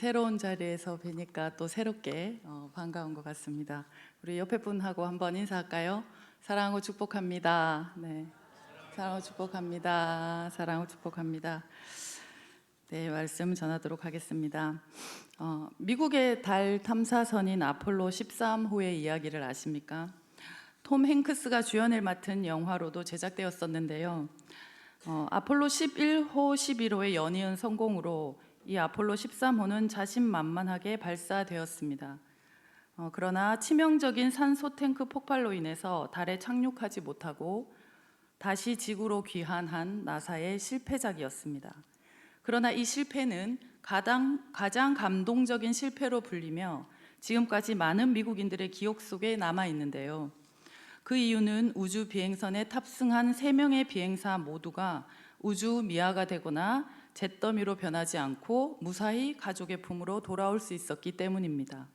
새로운 자리에서 뵈니까 또 새롭게 어, 반가운 것 같습니다. 우리 옆에 분하고 한번 인사할까요? 사랑하고 축복합니다. 네, 사랑하고 축복합니다. 사랑하고 축복합니다. 네, 말씀 전하도록 하겠습니다. 어, 미국의 달 탐사선인 아폴로 13호의 이야기를 아십니까? 톰 행크스가 주연을 맡은 영화로도 제작되었었는데요. 어, 아폴로 11호, 11호의 연이은 성공으로 이 아폴로 13호는 자신만만하게 발사되었습니다. 어, 그러나 치명적인 산소 탱크 폭발로 인해서 달에 착륙하지 못하고 다시 지구로 귀환한 나사의 실패작이었습니다. 그러나 이 실패는 가장, 가장 감동적인 실패로 불리며 지금까지 많은 미국인들의 기억 속에 남아 있는데요. 그 이유는 우주 비행선에 탑승한 세 명의 비행사 모두가 우주 미아가 되거나 잿더미로 변하지 않고 무사히 가족의 품으로 돌아올 수 있었기 때문입니다.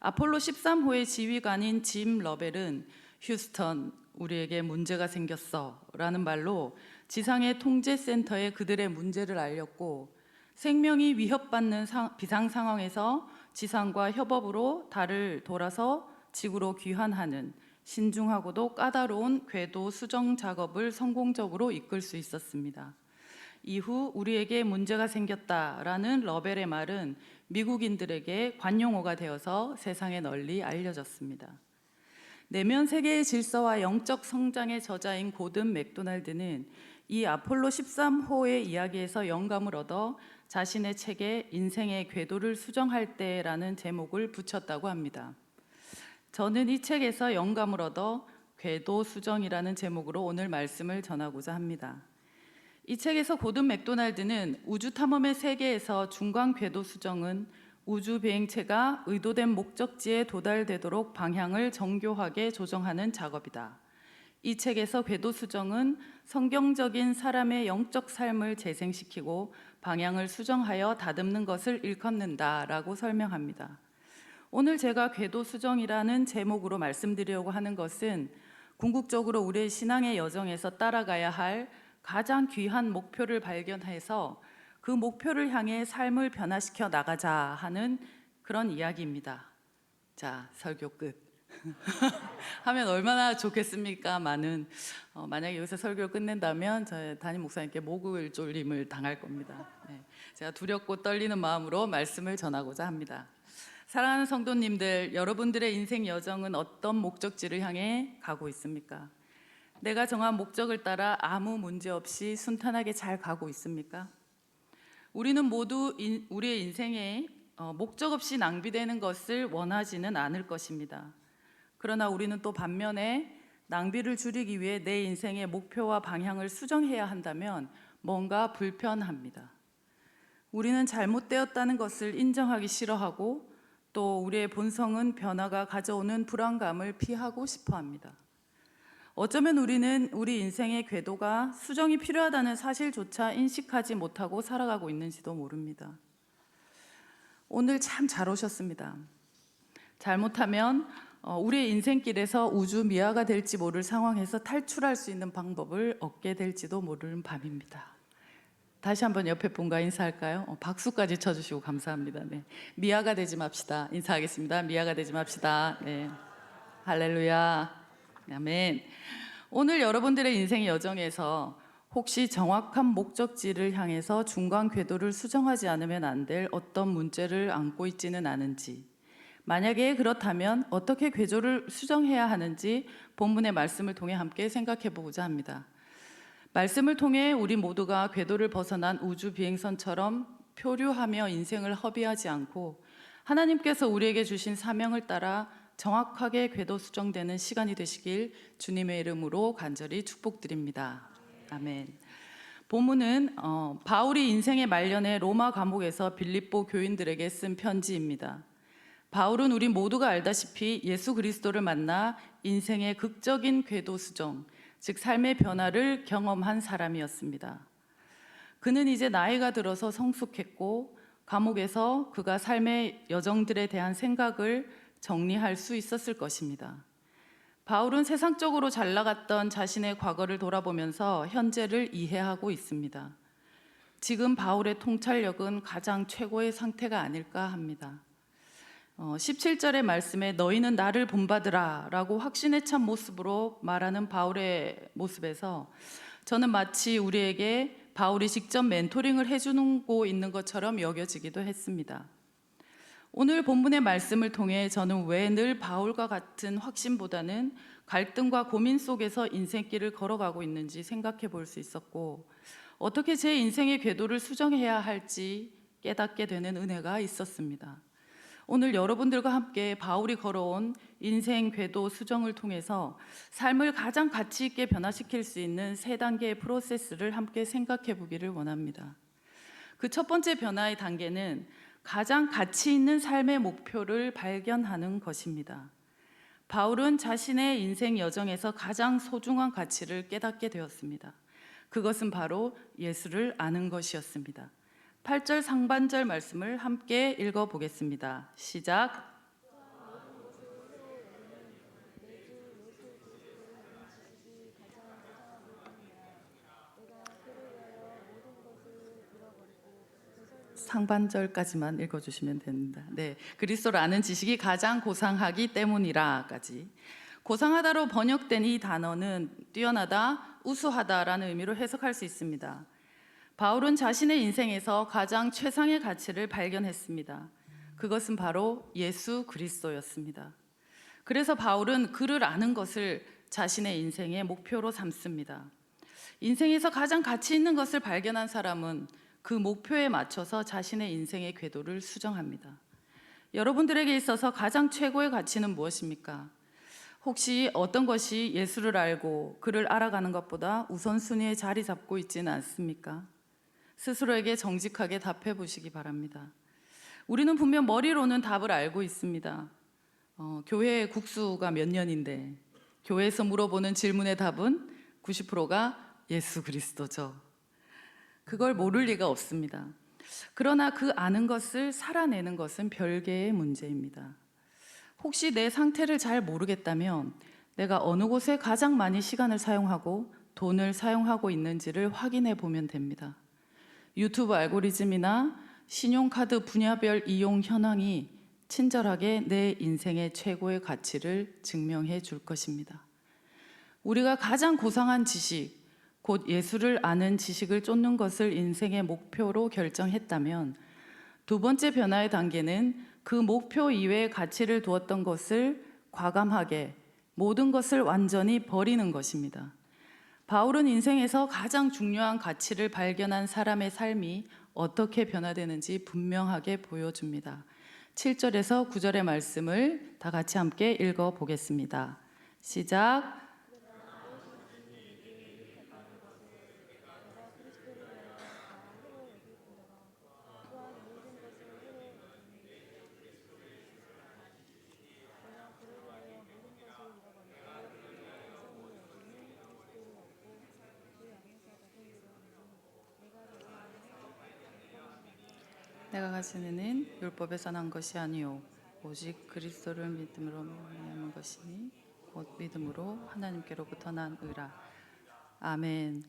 아폴로 13호의 지휘관인 짐 러벨은 휴스턴 우리에게 문제가 생겼어 라는 말로 지상의 통제센터에 그들의 문제를 알렸고 생명이 위협받는 상- 비상 상황에서 지상과 협업으로 달을 돌아서 지구로 귀환하는 신중하고도 까다로운 궤도 수정 작업을 성공적으로 이끌 수 있었습니다. 이후 우리에게 문제가 생겼다라는 러벨의 말은 미국인들에게 관용어가 되어서 세상에 널리 알려졌습니다. 내면 세계의 질서와 영적 성장의 저자인 고든 맥도날드는 이 아폴로 13호의 이야기에서 영감을 얻어 자신의 책에 인생의 궤도를 수정할 때라는 제목을 붙였다고 합니다. 저는 이 책에서 영감을 얻어 궤도 수정이라는 제목으로 오늘 말씀을 전하고자 합니다. 이 책에서 고든 맥도날드는 우주 탐험의 세계에서 중간 궤도 수정은 우주 비행체가 의도된 목적지에 도달되도록 방향을 정교하게 조정하는 작업이다. 이 책에서 궤도 수정은 성경적인 사람의 영적 삶을 재생시키고 방향을 수정하여 다듬는 것을 일컫는다라고 설명합니다. 오늘 제가 궤도 수정이라는 제목으로 말씀드리려고 하는 것은 궁극적으로 우리의 신앙의 여정에서 따라가야 할 가장 귀한 목표를 발견해서 그 목표를 향해 삶을 변화시켜 나가자 하는 그런 이야기입니다. 자, 설교 끝. 하면 얼마나 좋겠습니까? 많은 어, 만약에 여기서 설교를 끝낸다면 저희 담임 목사님께 목을 졸림을 당할 겁니다. 네, 제가 두렵고 떨리는 마음으로 말씀을 전하고자 합니다. 사랑하는 성도님들, 여러분들의 인생 여정은 어떤 목적지를 향해 가고 있습니까? 내가 정한 목적을 따라 아무 문제 없이 순탄하게 잘 가고 있습니까? 우리는 모두 인- 우리의 인생에 어, 목적 없이 낭비되는 것을 원하지는 않을 것입니다. 그러나 우리는 또 반면에 낭비를 줄이기 위해 내 인생의 목표와 방향을 수정해야 한다면 뭔가 불편합니다. 우리는 잘못되었다는 것을 인정하기 싫어하고 또 우리의 본성은 변화가 가져오는 불안감을 피하고 싶어 합니다. 어쩌면 우리는 우리 인생의 궤도가 수정이 필요하다는 사실조차 인식하지 못하고 살아가고 있는지도 모릅니다. 오늘 참 잘 오셨습니다. 잘못하면 어, 우리의 인생길에서 우주 미아가 될지 모를 상황에서 탈출할 수 있는 방법을 얻게 될지도 모르는 밤입니다. 다시 한번 옆에 분과 인사할까요? 어, 박수까지 쳐주시고 감사합니다. 네. 미아가 되지 맙시다. 인사하겠습니다. 미아가 되지 맙시다. 네. 할렐루야. 아멘. 오늘 여러분들의 인생의 여정에서 혹시 정확한 목적지를 향해서 중간 궤도를 수정하지 않으면 안 될 어떤 문제를 안고 있지는 않은지, 만약에 그렇다면 어떻게 궤도를 수정해야 하는지 본문의 말씀을 통해 함께 생각해 보고자 합니다. 말씀을 통해 우리 모두가 궤도를 벗어난 우주 비행선처럼 표류하며 인생을 허비하지 않고 하나님께서 우리에게 주신 사명을 따라 정확하게 궤도 수정되는 시간이 되시길 주님의 이름으로 간절히 축복드립니다. 아멘. 본문은 어, 바울이 인생의 말년에 로마 감옥에서 빌립보 교인들에게 쓴 편지입니다. 바울은 우리 모두가 알다시피 예수 그리스도를 만나 인생의 극적인 궤도 수정, 즉 삶의 변화를 경험한 사람이었습니다. 그는 이제 나이가 들어서 성숙했고 감옥에서 그가 삶의 여정들에 대한 생각을 정리할 수 있었을 것입니다. 바울은 세상적으로 잘 나갔던 자신의 과거를 돌아보면서 현재를 이해하고 있습니다. 지금 바울의 통찰력은 가장 최고의 상태가 아닐까 합니다. 어, 17절의 말씀에 너희는 나를 본받으라 라고 확신에 찬 모습으로 말하는 바울의 모습에서 저는 마치 우리에게 바울이 직접 멘토링을 해주고 있는 것처럼 여겨지기도 했습니다. 오늘 본문의 말씀을 통해 저는 왜 늘 바울과 같은 확신보다는 갈등과 고민 속에서 인생길을 걸어가고 있는지 생각해 볼 수 있었고 어떻게 제 인생의 궤도를 수정해야 할지 깨닫게 되는 은혜가 있었습니다. 오늘 여러분들과 함께 바울이 걸어온 인생 궤도 수정을 통해서 삶을 가장 가치 있게 변화시킬 수 있는 세 단계의 프로세스를 함께 생각해 보기를 원합니다. 그 첫 번째 변화의 단계는 가장 가치 있는 삶의 목표를 발견하는 것입니다. 바울은 자신의 인생 여정에서 가장 소중한 가치를 깨닫게 되었습니다. 그것은 바로 예수를 아는 것이었습니다. 8절 상반절 말씀을 함께 읽어 보겠습니다. 시작. 상반절까지만 읽어주시면 됩니다. 네, 그리스도를 아는 지식이 가장 고상하기 때문이라까지 고상하다로 번역된 이 단어는 뛰어나다, 우수하다라는 의미로 해석할 수 있습니다. 바울은 자신의 인생에서 가장 최상의 가치를 발견했습니다. 그것은 바로 예수 그리스도였습니다. 그래서 바울은 그를 아는 것을 자신의 인생의 목표로 삼습니다. 인생에서 가장 가치 있는 것을 발견한 사람은 그 목표에 맞춰서 자신의 인생의 궤도를 수정합니다. 여러분들에게 있어서 가장 최고의 가치는 무엇입니까? 혹시 어떤 것이 예수를 알고 그를 알아가는 것보다 우선순위에 자리 잡고 있지는 않습니까? 스스로에게 정직하게 답해 보시기 바랍니다. 우리는 분명 머리로는 답을 알고 있습니다. 어, 교회 국수가 몇 년인데 교회에서 물어보는 질문의 답은 90%가 예수 그리스도죠. 그걸 모를 리가 없습니다. 그러나 그 아는 것을 살아내는 것은 별개의 문제입니다. 혹시 내 상태를 잘 모르겠다면 내가 어느 곳에 가장 많이 시간을 사용하고 돈을 사용하고 있는지를 확인해 보면 됩니다. 유튜브 알고리즘이나 신용카드 분야별 이용 현황이 친절하게 내 인생의 최고의 가치를 증명해 줄 것입니다. 우리가 가장 고상한 지식, 곧 예수를 아는 지식을 쫓는 것을 인생의 목표로 결정했다면 두 번째 변화의 단계는 그 목표 이외의 가치를 두었던 것을 과감하게 모든 것을 완전히 버리는 것입니다. 바울은 인생에서 가장 중요한 가치를 발견한 사람의 삶이 어떻게 변화되는지 분명하게 보여줍니다. 7절에서 9절의 말씀을 다 같이 함께 읽어 보겠습니다. 시작. 내가 가지는 율법에서 난 것이 아니요 오직 그리스도를 믿음으로 말미암은 것이니 곧 믿음으로 하나님께로부터 난 의라 아멘.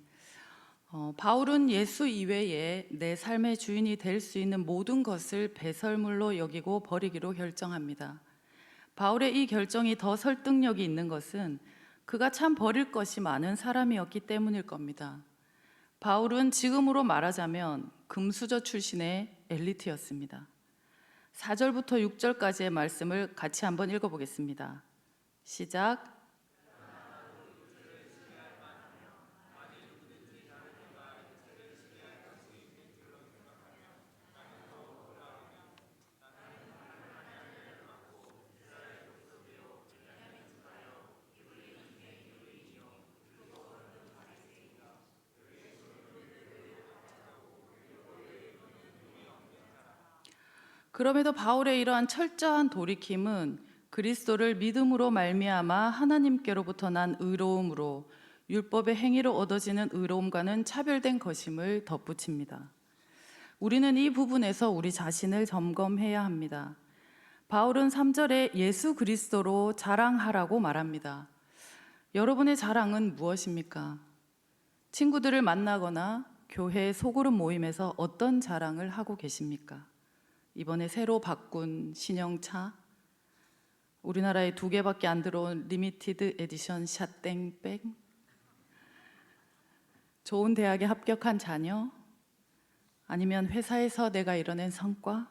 어, 바울은 예수 이외에 내 삶의 주인이 될 수 있는 모든 것을 배설물로 여기고 버리기로 결정합니다. 바울의 이 결정이 더 설득력이 있는 것은 그가 참 버릴 것이 많은 사람이었기 때문일 겁니다. 바울은 지금으로 말하자면 금수저 출신의 엘리트였습니다. 4절부터 6절까지의 말씀을 같이 한번 읽어보겠습니다. 시작. 그럼에도 바울의 이러한 철저한 돌이킴은 그리스도를 믿음으로 말미암아 하나님께로부터 난 의로움으로 율법의 행위로 얻어지는 의로움과는 차별된 것임을 덧붙입니다. 우리는 이 부분에서 우리 자신을 점검해야 합니다. 바울은 3절에 예수 그리스도로 자랑하라고 말합니다. 여러분의 자랑은 무엇입니까? 친구들을 만나거나 교회 소그룹 모임에서 어떤 자랑을 하고 계십니까? 이번에 새로 바꾼 신형차, 우리나라에 두 개밖에 안 들어온 리미티드 에디션 샷땡백, 좋은 대학에 합격한 자녀, 아니면 회사에서 내가 이뤄낸 성과,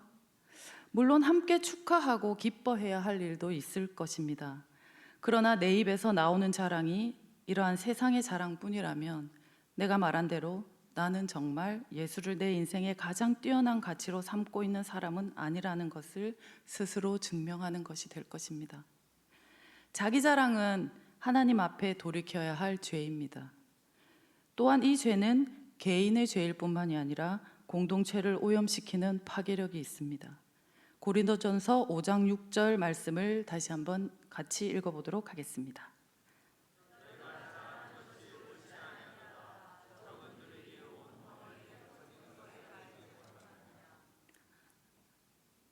물론 함께 축하하고 기뻐해야 할 일도 있을 것입니다. 그러나 내 입에서 나오는 자랑이 이러한 세상의 자랑뿐이라면 내가 말한 대로 나는 정말 예수를 내 인생의 가장 뛰어난 가치로 삼고 있는 사람은 아니라는 것을 스스로 증명하는 것이 될 것입니다. 자기 자랑은 하나님 앞에 돌이켜야 할 죄입니다. 또한 이 죄는 개인의 죄일 뿐만이 아니라 공동체를 오염시키는 파괴력이 있습니다. 고린도전서 5장 6절 말씀을 다시 한번 같이 읽어보도록 하겠습니다.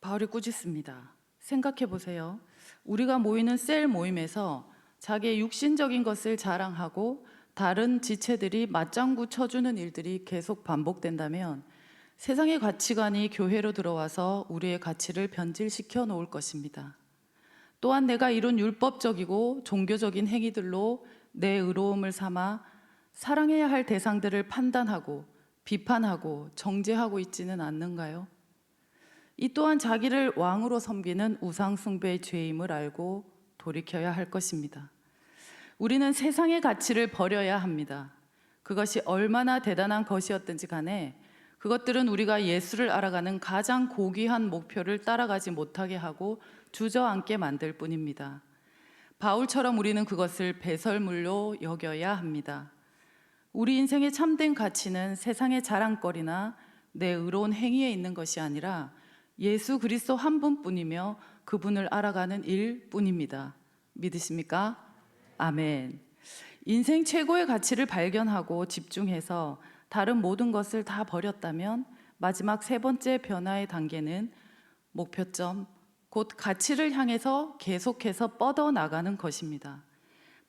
바울이 꾸짖습니다. 생각해 보세요. 우리가 모이는 셀 모임에서 자기의 육신적인 것을 자랑하고 다른 지체들이 맞장구 쳐주는 일들이 계속 반복된다면 세상의 가치관이 교회로 들어와서 우리의 가치를 변질시켜 놓을 것입니다. 또한 내가 이룬 율법적이고 종교적인 행위들로 내 의로움을 삼아 사랑해야 할 대상들을 판단하고 비판하고 정죄하고 있지는 않는가요? 이 또한 자기를 왕으로 섬기는 우상숭배의 죄임을 알고 돌이켜야 할 것입니다. 우리는 세상의 가치를 버려야 합니다. 그것이 얼마나 대단한 것이었든지 간에 그것들은 우리가 예수를 알아가는 가장 고귀한 목표를 따라가지 못하게 하고 주저앉게 만들 뿐입니다. 바울처럼 우리는 그것을 배설물로 여겨야 합니다. 우리 인생의 참된 가치는 세상의 자랑거리나 내 의로운 행위에 있는 것이 아니라 예수 그리스도 한 분뿐이며 그분을 알아가는 일뿐입니다. 믿으십니까? 아멘. 인생 최고의 가치를 발견하고 집중해서 다른 모든 것을 다 버렸다면 마지막 세 번째 변화의 단계는 목표점, 곧 가치를 향해서 계속해서 뻗어 나가는 것입니다.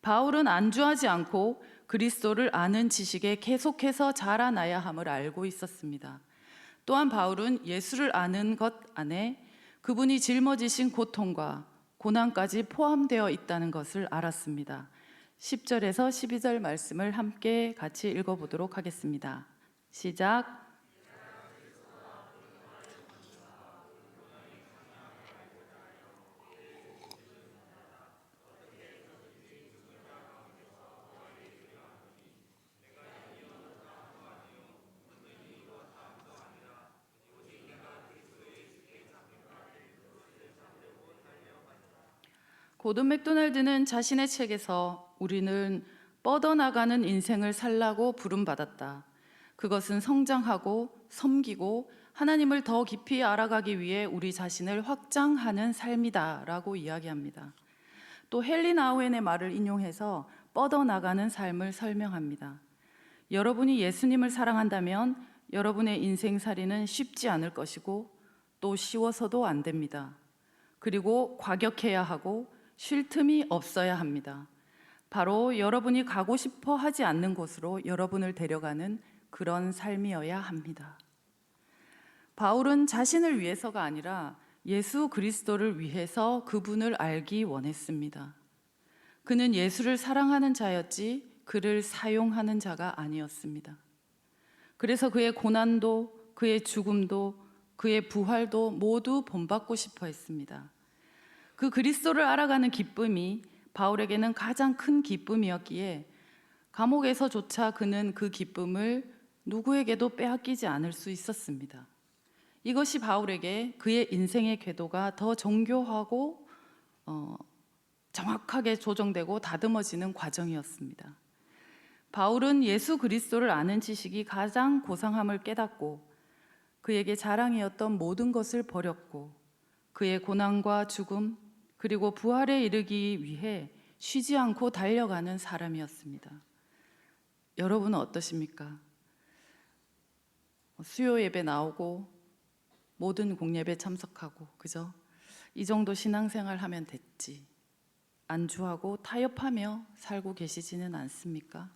바울은 안주하지 않고 그리스도를 아는 지식에 계속해서 자라나야 함을 알고 있었습니다. 또한 바울은 예수를 아는 것 안에 그분이 짊어지신 고통과 고난까지 포함되어 있다는 것을 알았습니다. 10절에서 12절 말씀을 함께 같이 읽어보도록 하겠습니다. 시작. 고든 맥도날드는 자신의 책에서 우리는 뻗어나가는 인생을 살라고 부름받았다. 그것은 성장하고 섬기고 하나님을 더 깊이 알아가기 위해 우리 자신을 확장하는 삶이다 라고 이야기합니다. 또 헨리 나우엔의 말을 인용해서 뻗어나가는 삶을 설명합니다. 여러분이 예수님을 사랑한다면 여러분의 인생살이는 쉽지 않을 것이고 또 쉬워서도 안 됩니다. 그리고 과격해야 하고 쉴 틈이 없어야 합니다. 바로 여러분이 가고 싶어 하지 않는 곳으로 여러분을 데려가는 그런 삶이어야 합니다. 바울은 자신을 위해서가 아니라 예수 그리스도를 위해서 그분을 알기 원했습니다. 그는 예수를 사랑하는 자였지 그를 사용하는 자가 아니었습니다. 그래서 그의 고난도 그의 죽음도 그의 부활도 모두 본받고 싶어 했습니다. 그 그리스도를 알아가는 기쁨이 바울에게는 가장 큰 기쁨이었기에 감옥에서조차 그는 그 기쁨을 누구에게도 빼앗기지 않을 수 있었습니다. 이것이 바울에게 그의 인생의 궤도가 더 정교하고 어, 정확하게 조정되고 다듬어지는 과정이었습니다. 바울은 예수 그리스도를 아는 지식이 가장 고상함을 깨닫고 그에게 자랑이었던 모든 것을 버렸고 그의 고난과 죽음 그리고 부활에 이르기 위해 쉬지 않고 달려가는 사람이었습니다. 여러분은 어떠십니까? 수요 예배 나오고 모든 공예배 참석하고 그죠? 이 정도 신앙생활 하면 됐지. 안주하고 타협하며 살고 계시지는 않습니까?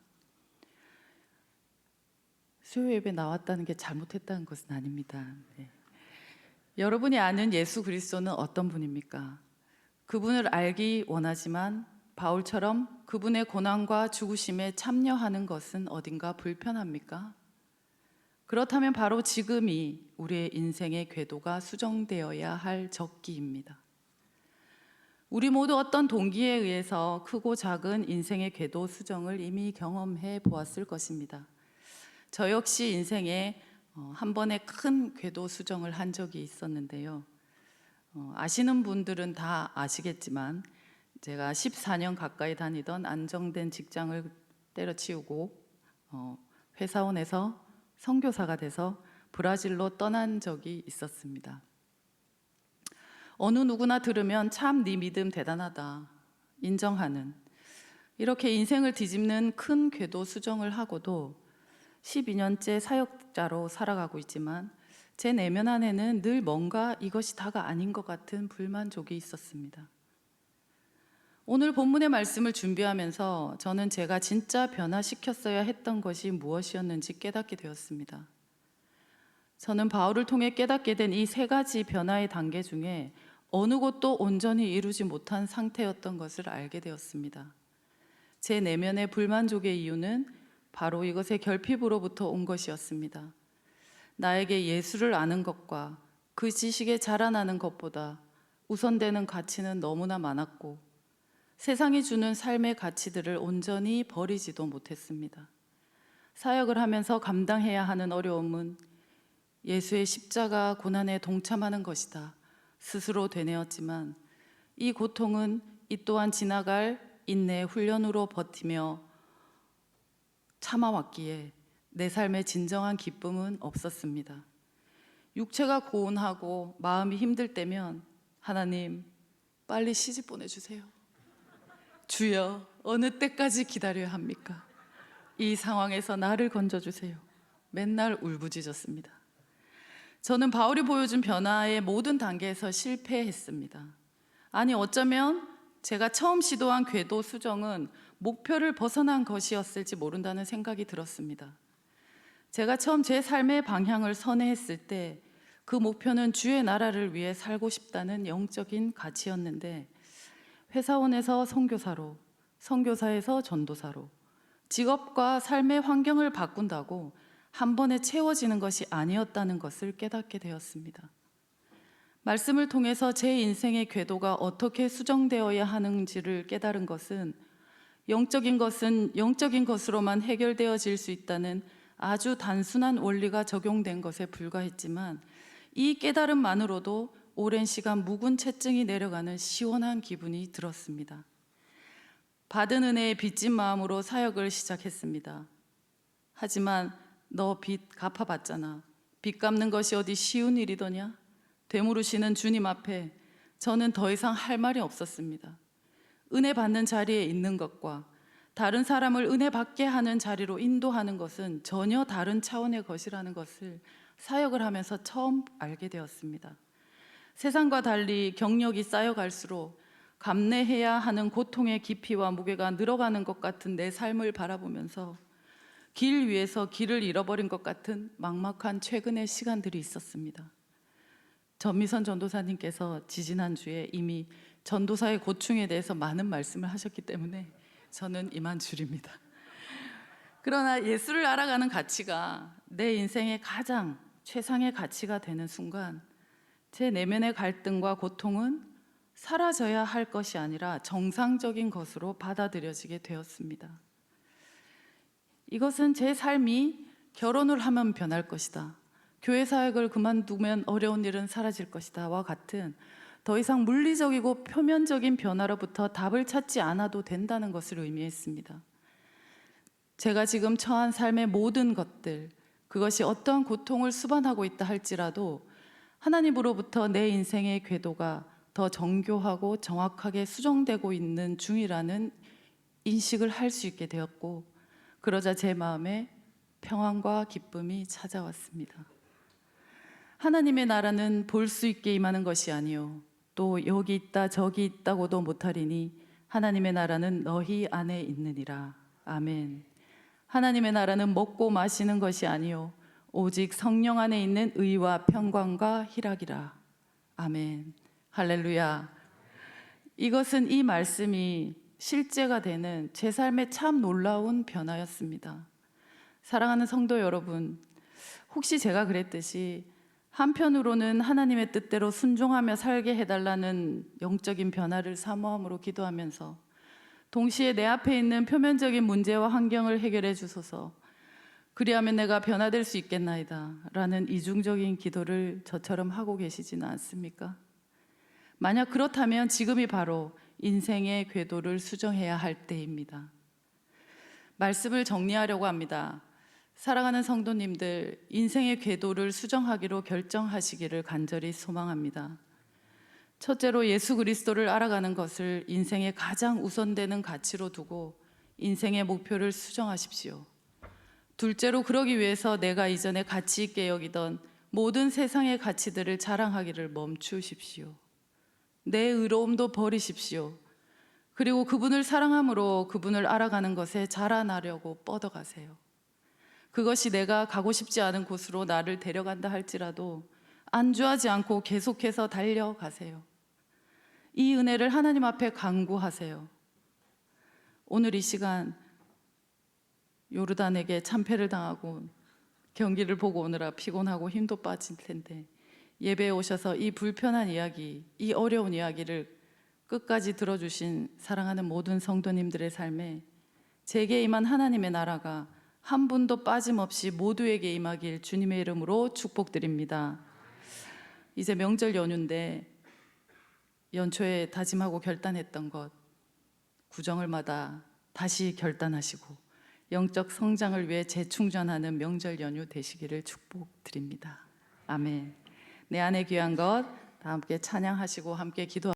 수요 예배 나왔다는 게 잘못했다는 것은 아닙니다. 네. 여러분이 아는 예수 그리스도는 어떤 분입니까? 그분을 알기 원하지만 바울처럼 그분의 고난과 죽으심에 참여하는 것은 어딘가 불편합니까? 그렇다면 바로 지금이 우리의 인생의 궤도가 수정되어야 할 적기입니다. 우리 모두 어떤 동기에 의해서 크고 작은 인생의 궤도 수정을 이미 경험해 보았을 것입니다. 저 역시 인생에 어, 한 번에 큰 궤도 수정을 한 적이 있었는데요. 어, 아시는 분들은 다 아시겠지만 제가 14년 가까이 다니던 안정된 직장을 때려치우고 어, 회사원에서 선교사가 돼서 브라질로 떠난 적이 있었습니다. 어느 누구나 들으면 참 네 믿음 대단하다 인정하는 이렇게 인생을 뒤집는 큰 궤도 수정을 하고도 12년째 사역자로 살아가고 있지만 제 내면 안에는 늘 뭔가 이것이 다가 아닌 것 같은 불만족이 있었습니다. 오늘 본문의 말씀을 준비하면서 저는 제가 진짜 변화시켰어야 했던 것이 무엇이었는지 깨닫게 되었습니다. 저는 바울을 통해 깨닫게 된 이 세 가지 변화의 단계 중에 어느 것도 온전히 이루지 못한 상태였던 것을 알게 되었습니다. 제 내면의 불만족의 이유는 바로 이것의 결핍으로부터 온 것이었습니다. 나에게 예수를 아는 것과 그 지식에 자라나는 것보다 우선되는 가치는 너무나 많았고 세상이 주는 삶의 가치들을 온전히 버리지도 못했습니다. 사역을 하면서 감당해야 하는 어려움은 예수의 십자가 고난에 동참하는 것이다. 스스로 되뇌었지만 이 고통은 이 또한 지나갈 인내의 훈련으로 버티며 참아왔기에 내 삶의 진정한 기쁨은 없었습니다. 육체가 고운하고 마음이 힘들 때면 하나님 빨리 시집 보내주세요. 주여 어느 때까지 기다려야 합니까? 이 상황에서 나를 건져주세요. 맨날 울부짖었습니다. 저는 바울이 보여준 변화의 모든 단계에서 실패했습니다. 아니 어쩌면 제가 처음 시도한 궤도 수정은 목표를 벗어난 것이었을지 모른다는 생각이 들었습니다. 제가 처음 제 삶의 방향을 선회했을 때 그 목표는 주의 나라를 위해 살고 싶다는 영적인 가치였는데 회사원에서 선교사로, 선교사에서 전도사로 직업과 삶의 환경을 바꾼다고 한 번에 채워지는 것이 아니었다는 것을 깨닫게 되었습니다. 말씀을 통해서 제 인생의 궤도가 어떻게 수정되어야 하는지를 깨달은 것은 영적인 것은 영적인 것으로만 해결되어질 수 있다는 아주 단순한 원리가 적용된 것에 불과했지만 이 깨달음만으로도 오랜 시간 묵은 채증이 내려가는 시원한 기분이 들었습니다. 받은 은혜에 빚진 마음으로 사역을 시작했습니다. 하지만 너 빚 갚아봤잖아. 빚 갚는 것이 어디 쉬운 일이더냐? 되물으시는 주님 앞에 저는 더 이상 할 말이 없었습니다. 은혜 받는 자리에 있는 것과 다른 사람을 은혜 받게 하는 자리로 인도하는 것은 전혀 다른 차원의 것이라는 것을 사역을 하면서 처음 알게 되었습니다. 세상과 달리 경력이 쌓여갈수록 감내해야 하는 고통의 깊이와 무게가 늘어가는 것 같은 내 삶을 바라보면서 길 위에서 길을 잃어버린 것 같은 막막한 최근의 시간들이 있었습니다. 전미선 전도사님께서 지지난 주에 이미 전도사의 고충에 대해서 많은 말씀을 하셨기 때문에 저는 이만 줄입니다. 그러나 예수를 알아가는 가치가 내 인생의 가장 최상의 가치가 되는 순간 제 내면의 갈등과 고통은 사라져야 할 것이 아니라 정상적인 것으로 받아들여지게 되었습니다. 이것은 제 삶이 결혼을 하면 변할 것이다. 교회 사역을 그만두면 어려운 일은 사라질 것이다와 같은 더 이상 물리적이고 표면적인 변화로부터 답을 찾지 않아도 된다는 것을 의미했습니다. 제가 지금 처한 삶의 모든 것들, 그것이 어떠한 고통을 수반하고 있다 할지라도 하나님으로부터 내 인생의 궤도가 더 정교하고 정확하게 수정되고 있는 중이라는 인식을 할 수 있게 되었고, 그러자 제 마음에 평안과 기쁨이 찾아왔습니다. 하나님의 나라는 볼 수 있게 임하는 것이 아니요 또 여기 있다 저기 있다고도 못하리니 하나님의 나라는 너희 안에 있느니라. 아멘. 하나님의 나라는 먹고 마시는 것이 아니요 오직 성령 안에 있는 의와 평강과 희락이라. 아멘. 할렐루야. 이것은 이 말씀이 실제가 되는 제 삶의 참 놀라운 변화였습니다. 사랑하는 성도 여러분, 혹시 제가 그랬듯이 한편으로는 하나님의 뜻대로 순종하며 살게 해달라는 영적인 변화를 사모함으로 기도하면서 동시에 내 앞에 있는 표면적인 문제와 환경을 해결해 주소서 그리하면 내가 변화될 수 있겠나이다 라는 이중적인 기도를 저처럼 하고 계시지는 않습니까? 만약 그렇다면 지금이 바로 인생의 궤도를 수정해야 할 때입니다. 말씀을 정리하려고 합니다. 사랑하는 성도님들, 인생의 궤도를 수정하기로 결정하시기를 간절히 소망합니다. 첫째로 예수 그리스도를 알아가는 것을 인생의 가장 우선되는 가치로 두고 인생의 목표를 수정하십시오. 둘째로 그러기 위해서 내가 이전에 가치 있게 여기던 모든 세상의 가치들을 자랑하기를 멈추십시오. 내 의로움도 버리십시오. 그리고 그분을 사랑함으로 그분을 알아가는 것에 자라나려고 뻗어가세요. 그것이 내가 가고 싶지 않은 곳으로 나를 데려간다 할지라도 안주하지 않고 계속해서 달려가세요. 이 은혜를 하나님 앞에 간구하세요. 오늘 이 시간 요르단에게 참패를 당하고 경기를 보고 오느라 피곤하고 힘도 빠질 텐데 예배에 오셔서 이 불편한 이야기, 이 어려운 이야기를 끝까지 들어주신 사랑하는 모든 성도님들의 삶에 제게 임한 하나님의 나라가 한 분도 빠짐없이 모두에게 임하길 주님의 이름으로 축복드립니다. 이제 명절 연휴인데 연초에 다짐하고 결단했던 것 구정을마다 다시 결단하시고 영적 성장을 위해 재충전하는 명절 연휴 되시기를 축복드립니다. 아멘. 내 안에 귀한 것 다 함께 찬양하시고 함께 기도